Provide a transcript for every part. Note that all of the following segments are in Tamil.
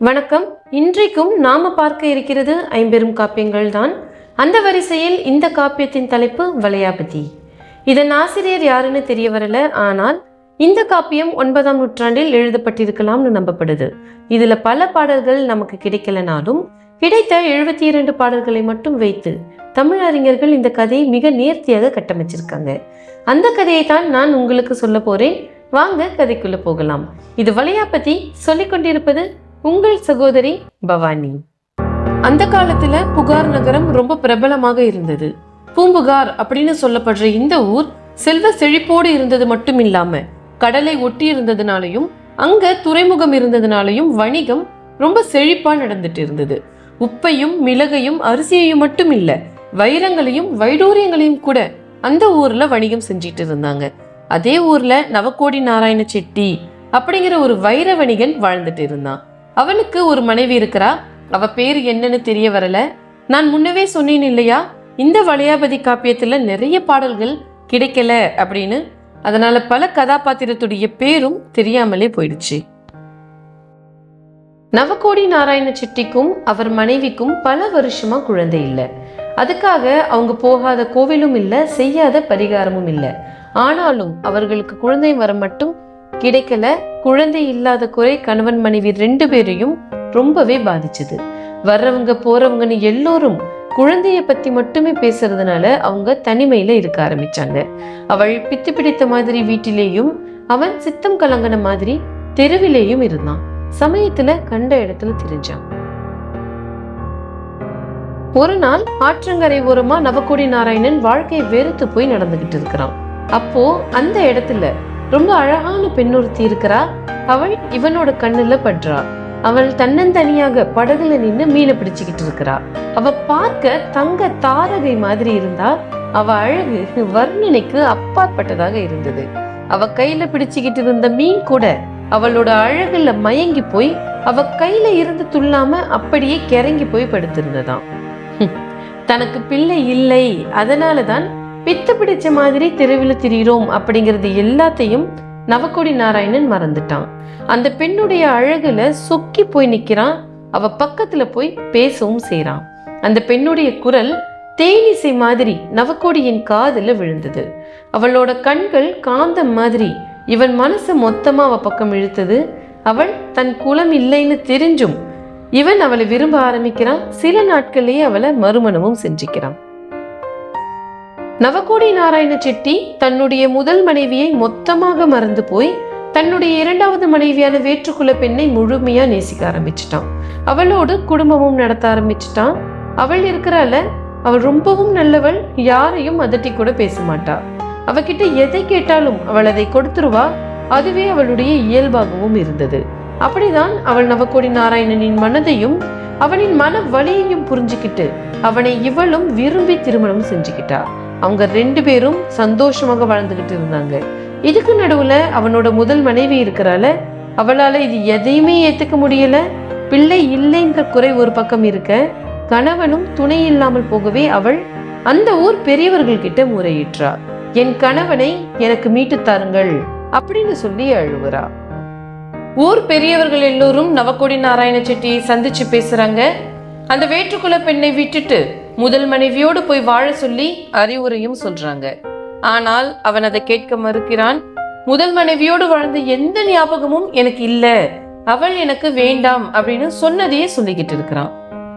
வணக்கம். இன்றைக்கும் நாம பார்க்க இருக்கிறது ஐம்பெரும் காப்பியங்கள் தான். அந்த வரிசையில் இந்த காப்பியத்தின் தலைப்பு வளையாபதி. இதன் ஆசிரியர் யாருன்னு தெரிய வரல ஆனால் இந்த காப்பியம் ஒன்பதாம் நூற்றாண்டில் எழுதப்பட்டிருக்கலாம்னு நம்பப்படுது. இதுல பல பாடல்கள் நமக்கு கிடைக்கலனாலும் கிடைத்த எழுபத்தி இரண்டு பாடல்களை மட்டும் வைத்து தமிழ் அறிஞர்கள் இந்த கதையை மிக நேர்த்தியாக கட்டமைச்சிருக்காங்க. அந்த கதையை தான் நான் உங்களுக்கு சொல்ல போறேன். வாங்க கதைக்குள்ள போகலாம். இது வளையாபதி சொல்லிக் கொண்டிருப்பது உங்கள் சகோதரி பவானி. அந்த காலத்துல புகார் நகரம் ரொம்ப பிரபலமாக இருந்தது. பூம்புகார் அப்படின்னு சொல்லப்படுற இந்த ஊர் செல்வ செழிப்போடு இருந்தது மட்டும் இல்லாம கடலை ஒட்டி இருந்ததுனாலையும் அங்க துறைமுகம் இருந்ததுனாலையும் வணிகம் ரொம்ப செழிப்பா நடந்துட்டு இருந்தது. உப்பையும் மிளகையும் அரிசியையும் மட்டும் இல்ல வைரங்களையும் வைடூரியங்களையும் கூட அந்த ஊர்ல வணிகம் செஞ்சிட்டு இருந்தாங்க. அதே ஊர்ல நவக்கோடி நாராயண செட்டி அப்படிங்கிற ஒரு வைர வணிகன் வாழ்ந்துட்டு இருந்தான். அவனுக்கு ஒரு மனைவி இருக்கிறா? அவ பேர் என்னன்னு தெரிய வரல. நான் முன்னவே சொன்னேன் இல்லையா? இந்த வளையாபதி காப்பியத்துல நிறைய பாடல்கள் கிடைக்கல அப்படின்னு. அதனால பல கதாபாத்திரத்துடைய பேரும் தெரியாமலே போயிடுச்சு. நவகோடி நாராயண செட்டிக்கும் அவர் மனைவிக்கும் பல வருஷமா குழந்தை இல்லை. அதுக்காக அவங்க போகாத கோவிலும் இல்லை செய்யாத பரிகாரமும் இல்லை. ஆனாலும் அவர்களுக்கு குழந்தை வர மட்டும் கிடைக்கல. குழந்தை இல்லாத குறை கணவன் மனைவி ரெண்டு பேரையும் ரொம்பவே பாதிச்சது. வர்றவங்க போறவங்கன்னு எல்லோரும் குழந்தைய பத்தி மட்டுமே பேசுறதுனால அவங்க தனிமையில இருக்க ஆரம்பிச்சாங்க. அவள் பித்து பிடித்த மாதிரி வீட்டிலேயும் அவன் சித்தம் கலங்கின மாதிரி தெருவிலேயும் இருந்தான். சமயத்துல கண்ட இடத்துல தெரிஞ்சான். ஒரு நாள் ஆற்றங்கரை ஓரமா நவக்கோடி நாராயணன் வாழ்க்கையை வெறுத்து போய் நடந்துகிட்டு இருக்கிறான். அப்போ அந்த இடத்துல ரொம்ப அழகான பெண்ணொருத்தி இருக்கிறா. அவள் இவனோட கண்ணுல படுறா. அவள் தன்னந்தனியாக படகுல நின்னு மீனை பிடிச்சுக்கிட்டு இருக்கிறா. அவ பார்க்க தங்க தாரகை மாதிரி இருந்தா அவ அழகு வர்ணனைக்கு அப்பாற்பட்டதாக இருந்தது. அவ கையில பிடிச்சுக்கிட்டு இருந்த மீன் கூட அவளோட அழகுல மயங்கி போய் அவ கையில இருந்து துள்ளாம அப்படியே கிறங்கி போய் படுத்திருந்ததாம். ஹம். தனக்கு பிள்ளை இல்லை. அதனாலதான் பித்து பிடிச்ச மாதிரி தெருவில் திரிகிறோம் அப்படிங்கிறது எல்லாத்தையும் நவக்கோடி நாராயணன் மறந்துட்டான். அந்த பெண்ணுடைய அழகுல சொக்கி போய் நிற்கிறான் அவ பக்கத்துல போய் பேசவும் செய்கிறான் அந்த பெண்ணுடைய குரல் தேனிசை மாதிரி நவக்கோடியின் காதில் விழுந்தது. அவளோட கண்கள் காந்தம் மாதிரி இவன் மனசு மொத்தமாக அவ பக்கம் இழுத்தது. அவள் தன் குலம் இல்லைன்னு தெரிஞ்சும் இவன் அவளை விரும்ப ஆரம்பிக்கிறான். சில நாட்களிலேயே அவளை மறுமணமும் செஞ்சுக்கிறான். நவகோடி நாராயண செட்டி தன்னுடைய முதல் மனைவியை மொத்தமாக மறந்து போய் தன்னுடைய இரண்டாவது மனைவியான வேற்றுக்குல பெண்ணை முழுமையா நேசிக்க ஆரம்பிச்சிட்டான். அவளோடு குடும்பமும் நடத்த ஆரம்பிச்சிட்டான். அவள் இருக்கிறால அவள் ரொம்பவும் நல்லவள் யாரையும் அதட்டி கூட பேச மாட்டா. அவகிட்ட எதை கேட்டாலும் அவள் அதை கொடுத்துருவா. அதுவே அவளுடைய இயல்பாகவும் இருந்தது. அப்படிதான் அவள் நவக்கோடி நாராயணனின் மனதையும் அவனின் மன வலியையும் புரிஞ்சுக்கிட்டு அவனை இவளும் விரும்பி திருமணம் செஞ்சுக்கிட்டா. அவங்க ரெண்டு பேரும் சந்தோஷமாக வாழ்ந்துகிட்டு இருந்தாங்க. இதுக்கு நடுவுல அவனோட முதல் மனைவி இருக்கிறால அவளால இது எதையுமே ஏத்துக்க முடியல. பிள்ளை இல்லைன்ற குறை ஒரு பக்கம் இருக்க கணவனும் துணை இல்லாமல் போகவே அவள் அந்த ஊர் பெரியவர்கள் கிட்ட என் கணவனை எனக்கு மீட்டு தாருங்கள் அப்படின்னு சொல்லி அழுவுறா. ஊர் பெரியவர்கள் எல்லோரும் நவக்கோடி நாராயண செட்டியை சந்திச்சு பேசுறாங்க. அந்த வேற்றுக்குல பெண்ணை விட்டுட்டு முதல் மனைவியோடு போய் வாழ சொல்லி அறிவுரையும் சொல்றாங்க. ஆனால் அவன் அதை கேட்க மறுக்கிறான் முதல் மனைவியோடு வாழ்ந்த எந்த ஞாபகமும் எனக்கு இல்ல. அவள் எனக்கு வேண்டாம் அப்படின்னு சொன்னதையே சொல்லிக்கிட்டு இருக்கிறான்.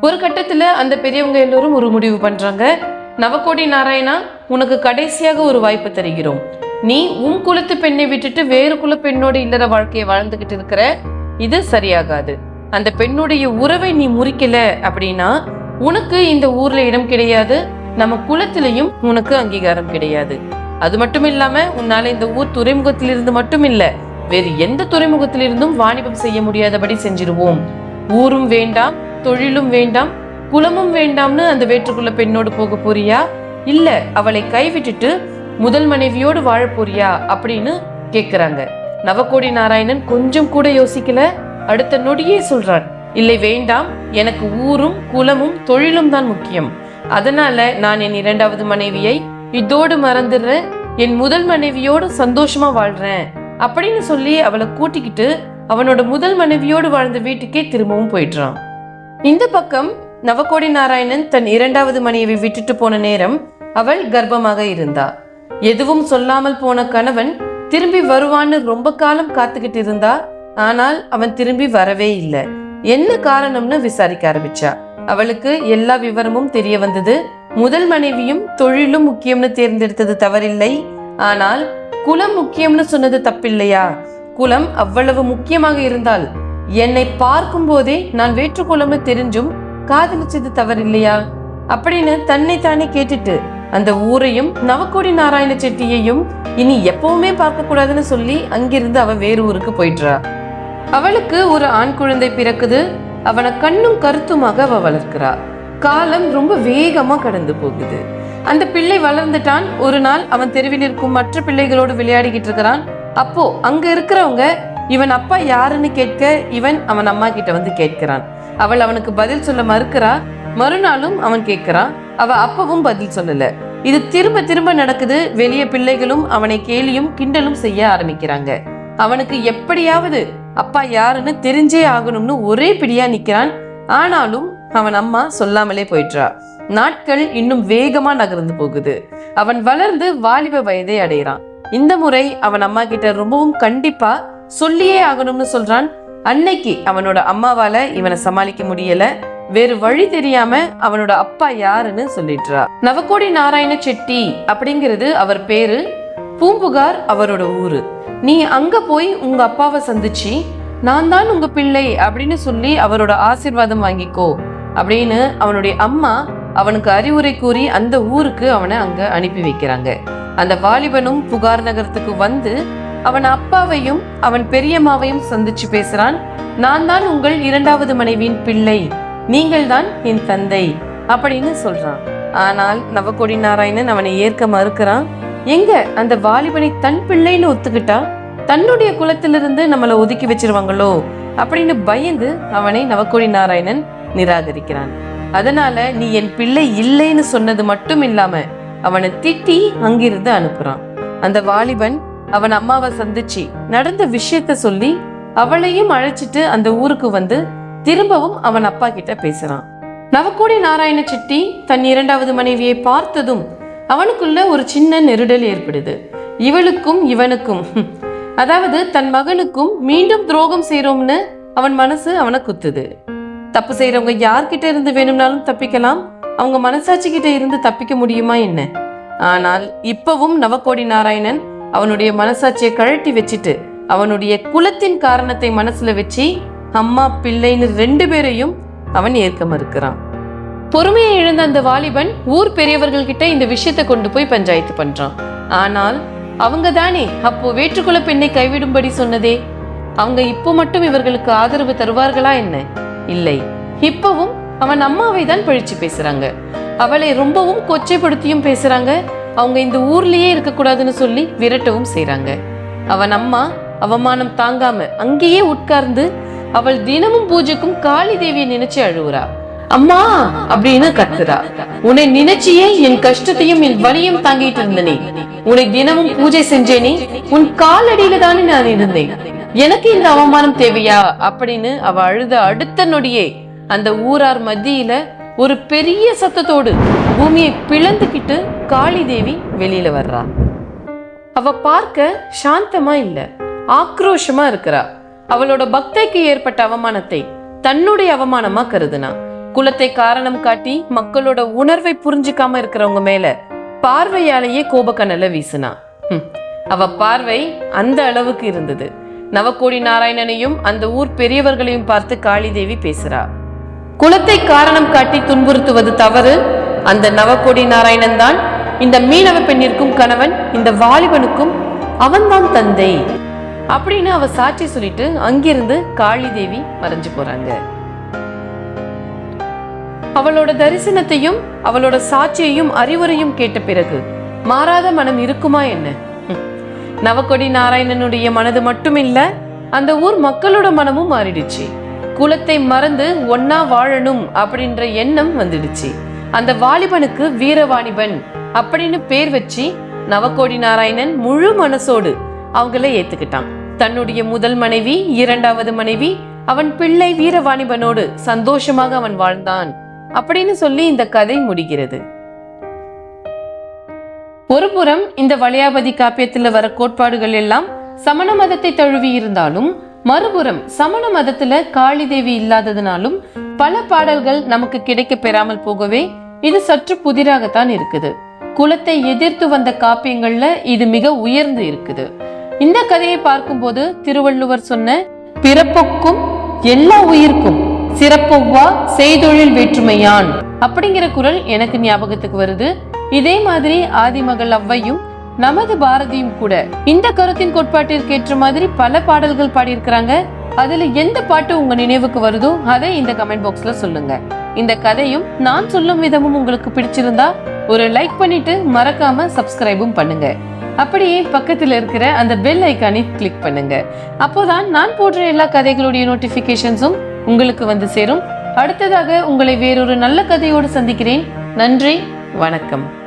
ஒரு கட்டத்துல அந்த பெரியவங்க எல்லோரும் ஒரு முடிவு பண்றாங்க. நவகோடி நாராயணா உனக்கு கடைசியாக ஒரு வாய்ப்பு தருகிறோம். நீ உன் குலத்து பெண்ணை விட்டுட்டு வேறு குல பெண்ணோட இல்லற வாழ்க்கையை வாழ்ந்துகிட்டு இருக்கிற இது சரியாகாது. அந்த பெண்ணுடைய உறவை நீ முறிக்கல அப்படின்னா உனக்கு இந்த ஊர்ல இடம் கிடையாது நம்ம குலத்திலையும் உனக்கு அங்கீகாரம் கிடையாது. அது மட்டும் இல்லாம உன்னால இந்த ஊர் துறைமுகத்திலிருந்து மட்டும் இல்ல வேறு எந்த துறைமுகத்திலிருந்தும் வாணிபம் செய்ய முடியாதபடி செஞ்சிருவோம். ஊரும் வேண்டாம் தொழிலும் வேண்டாம் குலமும் வேண்டாம்னு அந்த வேற்றுக்குள்ள பெண்ணோடு போக போறியா? இல்ல அவளை கைவிட்டுட்டு முதல் மனைவியோடு வாழ போறியா? அப்படின்னு கேக்குறாங்க. நவகோடி நாராயணன் கொஞ்சம் கூட யோசிக்கல அடுத்த நொடியே சொல்றான். இல்லை வேண்டாம். எனக்கு ஊரும் குலமும் தொழிலும் தான் முக்கியம். அதனால நான் என் இரண்டாவது மனைவியை இதோடு மறந்துடுறேன். என் முதல் மனைவியோடு சந்தோஷமா வாழ்றேன். அப்படின்னு சொல்லி அவளை கூட்டிக்கிட்டு அவனோட முதல் மனைவியோடு வாழ்ந்த வீட்டுக்கே திரும்பவும் போயிடுறான். இந்த பக்கம் நவகோடி நாராயணன் தன் இரண்டாவது மனைவி விட்டுட்டு போன நேரம் அவள் கர்ப்பமாக இருந்தா. எதுவும் சொல்லாமல் போன கணவன் திரும்பி வருவான்னு ரொம்ப காலம் காத்துக்கிட்டு இருந்தா. ஆனால் அவன் திரும்பி வரவே இல்லை. என்ன காரணம்னு விசாரிக்க ஆரம்பிச்சா? அவளுக்கு எல்லா விவரமும் தெரிய வந்தது. முதல் மனைவியும் தொழிலும் முக்கியம்னு தேர்ந்தெடுத்தது தவறில்லை. ஆனால் குலம் முக்கியம்னு சொன்னது தப்பில்லையா? குலம் அவ்வளவு முக்கியமாக இருந்தால் என்னை பார்க்கும் போதே நான் வேற்று குலம்னு தெரிஞ்சும் காதலிச்சது தவறில்லையா? அப்படின்னு தன்னை தானே கேட்டுட்டு அந்த ஊரையும் நவக்கோடி நாராயண செட்டியையும் இனி எப்பவுமே பார்க்க கூடாதுன்னு சொல்லி அங்கிருந்து அவ வேறு ஊருக்கு போயிட்டுறா அவளுக்கு ஒரு ஆண் குழந்தை பிறக்குது. அவனை கண்ணும் கருத்துமாக அவ வளர்க்கிறா. காலம் ரொம்ப வேகமா கடந்து போகுது. அந்த பிள்ளை வளர்ந்துட்டான். ஒரு நாள் அவன் தெருவில் இருக்கும் மற்ற பிள்ளைகளோடு விளையாடிக்கிட்டு இருக்கிறான். அப்போ அங்க இருக்கிறவங்க இவன் அப்பா யாருன்னு கேட்க இவன் அவன் அம்மா கிட்ட வந்து கேட்கிறான். அவள் அவனுக்கு பதில் சொல்ல மறுக்கிறா. மறுநாளும் அவன் கேட்கிறான். அவ அப்பவும் பதில் சொல்லல. இது திரும்ப திரும்ப நடக்குது. வெளியே பிள்ளைகளும் அவனை கேலியும் கிண்டலும் செய்ய ஆரம்பிக்கிறாங்க. அவனுக்கு எப்படியாவது அப்பா யாருன்னு தெரிஞ்சே ஆகணும்னு ஒரே பிடியா நிக்கிறான். ஆனாலும் அவன் அம்மா சொல்லாமலே போயிட்டா நாட்கள் இன்னும் வேகமா நகர்ந்து போகுது. அவன் வளர்ந்து வாலிப வயதை அடைகிறான். இந்த முறை அவன் அம்மா கிட்ட ரொம்பவும் கண்டிப்பா சொல்லியே ஆகணும்னு சொல்றான். அன்னைக்கு அவனோட அம்மாவால இவனை சமாளிக்க முடியல. வேறு வழி தெரியாம அவனோட அப்பா யாருன்னு சொல்லிடுறா நவகோடி நாராயண செட்டி அப்படிங்கிறது அவர் பேரு. பூம்புகார் அவரோட ஊரு. நீ அங்க போய் உங்க அப்பாவை சந்திச்சு நான் தான் உங்க பிள்ளை அப்படின்னு சொல்லி அவரோட ஆசீர்வாதம் வாங்கிக்கோ அப்படின்னு அவனுடைய அம்மா அவனுக்கு அறிவுரை கூறி அந்த ஊருக்கு அவனை அங்க அனுப்பி வைக்கிறாங்க. அந்த வாலிபனும் புகார் நகரத்துக்கு வந்து அவன் அப்பாவையும் அவன் பெரியம்மாவையும் சந்திச்சு பேசுறான் நான் தான் உங்கள் இரண்டாவது மனைவியின் பிள்ளை நீங்கள் தான் என் தந்தை அப்படின்னு சொல்றான். ஆனால் நவகோடி நாராயணன் அவனை ஏற்க மறுக்கிறான். எங்க அந்த வாலிபனை தன் பிள்ளைன்னு ஒத்துக்கிட்டா தன்னுடைய குலத்திலிருந்து நம்மளை ஒதுக்கி வச்சிருவாங்களோ அப்படின்னு பயந்து அவனை நவக்கோடி நாராயணன் நிராகரிக்கிறான். அதனால நீ என் பிள்ளை இல்லைன்னு சொன்னது மட்டும் இல்லாம அவனை திட்டி அங்கிருந்து அனுப்புறான். அந்த வாலிபன் அவன் அம்மாவை சந்திச்சு நடந்த விஷயத்த சொல்லி அவளையும் அழைச்சிட்டு அந்த ஊருக்கு வந்து திரும்பவும் அவன் அப்பா கிட்ட பேசுறான். நவக்கோடி நாராயண செட்டி தன் இரண்டாவது மனைவியை பார்த்ததும் அவனுக்குள்ள ஒரு சின்ன நெருடல் ஏற்படுது. இவளுக்கும் இவனுக்கும். அதாவது தன் மகனுக்கும் மீண்டும் துரோகம் செய்கிறோம்னு அவன் மனசு அவனை குத்துது. தப்பு செய்கிறவங்க யார்கிட்ட இருந்து வேணும்னாலும் தப்பிக்கலாம். அவங்க மனசாட்சி கிட்ட இருந்து தப்பிக்க முடியுமா என்ன? ஆனால் இப்பவும் நவகோடி நாராயணன் அவனுடைய மனசாட்சியை கழட்டி வச்சுட்டு அவனுடைய குலத்தின் காரணத்தை மனசுல வச்சு அம்மா பிள்ளைன்னு ரெண்டு பேரையும் அவன் ஏற்க மறுக்கிறான். பொறுமையை இழந்த அந்த வாலிபன் ஊர் பெரியவர்கள் கிட்ட இந்த விஷயத்தை கொண்டு போய் பஞ்சாயத்து பண்றான். ஆனால் அவங்க தானே அப்போ வேற்றுக்குல பெண்ணை கைவிடும்படி சொன்னதே. அவங்க இப்போ மட்டும் இவர்களுக்கு ஆதரவு தருவார்களா என்ன? இல்லை. இப்பவும் அவன் அம்மாவை தான் பழிச்சு பேசுறாங்க. அவளை ரொம்பவும் கொச்சைப்படுத்தியும் பேசுறாங்க. அவங்க இந்த ஊர்லயே இருக்கக்கூடாதுன்னு சொல்லி விரட்டவும் செய்றாங்க. அவன் அம்மா அவமானம் தாங்காம அங்கேயே உட்கார்ந்து அவள் தினமும் பூஜைக்கும் காளி தேவியை நினைச்சு அழுவுறா. அம்மா அப்படின்னு கத்துறா. உன்னை நினைச்சியே என் கஷ்டத்தையும் என் வலியும் தாங்கிட்டு இருந்தனே. உன்னை தினமும் பூஜை செஞ்சேனே. உன் காலடியில தானே நான் இருந்தேன். எனக்கு இந்த அவமானம் தேவையா? அப்படின்னு அவ அழுத அடுத்த நொடியே அந்த ஊரார் மத்தியில ஒரு பெரிய சத்தத்தோடு பூமியை பிளந்துக்கிட்டு காளி தேவி வெளியில வர்றா. அவ பார்க்க சாந்தமா இல்ல. ஆக்ரோஷமா இருக்கிறா. அவளோட பக்தைக்கு ஏற்பட்ட அவமானத்தை தன்னுடைய அவமானமா கருதுனா. குலத்தை காரணம் காட்டி மக்களோட உணர்வை புரிஞ்சுக்காம இருக்கிறவங்க மேல பார்வையாலேயே கோபக்கனல வீசினா. அவ பார்வை அந்த அளவுக்கு இருந்தது. நவகோடி நாராயணனையும் அந்த ஊர் பெரியவர்களையும் பார்த்து காளிதேவி பேசுறா. குலத்தை காரணம் காட்டி துன்புறுத்துவது தவறு. அந்த நவகோடி நாராயணன் தான் இந்த மீனவ பெண்ணிற்கும் கணவன் இந்த வாலிபனுக்கும் அவன்தான் தந்தை. அப்படின்னு அவ சாட்சி சொல்லிட்டு அங்கிருந்து காளிதேவி மறைஞ்சு போறாங்க. அவளோட தரிசனத்தையும் அவளோட சாட்சியையும் அறிவுரையும் கேட்ட பிறகு மாறாத மனம் இருக்குமா என்ன? நவக்கொடி நாராயணனுடைய மனது மட்டுமில்ல அந்த ஊர் மக்களோட மனமும் மாறிடுச்சு. குலத்தை மறந்து ஒன்னா வாழணும் அப்படின்ற எண்ணம் வந்துடுச்சு. அந்த வாலிபனுக்கு வீரவாணிபன் அப்படின்னு பேர் வச்சு நவக்கோடி நாராயணன் முழு மனசோடு அவங்கள ஏத்துக்கிட்டான். தன்னுடைய முதல் மனைவி இரண்டாவது மனைவி அவன் பிள்ளை வீரவாணிபனோடு சந்தோஷமாக அவன் வாழ்ந்தான். அப்படின்னு சொல்லி இந்த கதை முடிகிறது. ஒருபுறம் இந்த வளையாபதி காப்பியத்துல வர கோட்பாடுகள் எல்லாம் சமண மதத்தை தழுவி இருந்தாலும் மறுபுறம் சமண மதத்துல காளி தேவி இல்லாததுனாலும் பல பாடல்கள் நமக்கு கிடைக்க பெறாமல் போகவே இது சற்று புதிராகத்தான் இருக்குது. குலத்தை எதிர்த்து வந்த காப்பியங்கள்ல இது மிக உயர்ந்து இருக்குது. இந்த கதையை பார்க்கும்போது திருவள்ளுவர் சொன்ன பிறப்புக்கும் எல்லா உயிர்க்கும் சிறப்பொவ்வா செய்தொழில் வேற்றுமையான். அப்படிங்கிற குரல் எனக்கு ஞாபகத்துக்கு வருது. இதே மாதிரி ஆதிமகள் அவ்வையும் நமது பாரதியும் கூட இந்த கருத்தின் கோட்பாட்டிற்கு ஏற்ற மாதிரி பல பாடல்கள் பாடியிருக்கிறாங்க. அதுல எந்த பாட்டு உங்க நினைவுக்கு வருதோ அதை இந்த கமெண்ட் பாக்ஸ்ல சொல்லுங்க. இந்த கதையும் நான் சொல்லும் விதமும் உங்களுக்கு பிடிச்சிருந்தா ஒரு லைக் பண்ணிட்டு மறக்காம சப்ஸ்கிரைபும் பண்ணுங்க. அப்படியே பக்கத்தில் இருக்கிற அந்த பெல் ஐக்கானை கிளிக் பண்ணுங்க. அப்போதான் நான் போடுற எல்லா கதைகளுடைய நோட்டிபிகேஷன்ஸும் உங்களுக்கு வந்து சேரும். அடுத்ததாக உங்களை வேறொரு நல்ல கதையோடு சந்திக்கிறேன். நன்றி வணக்கம்.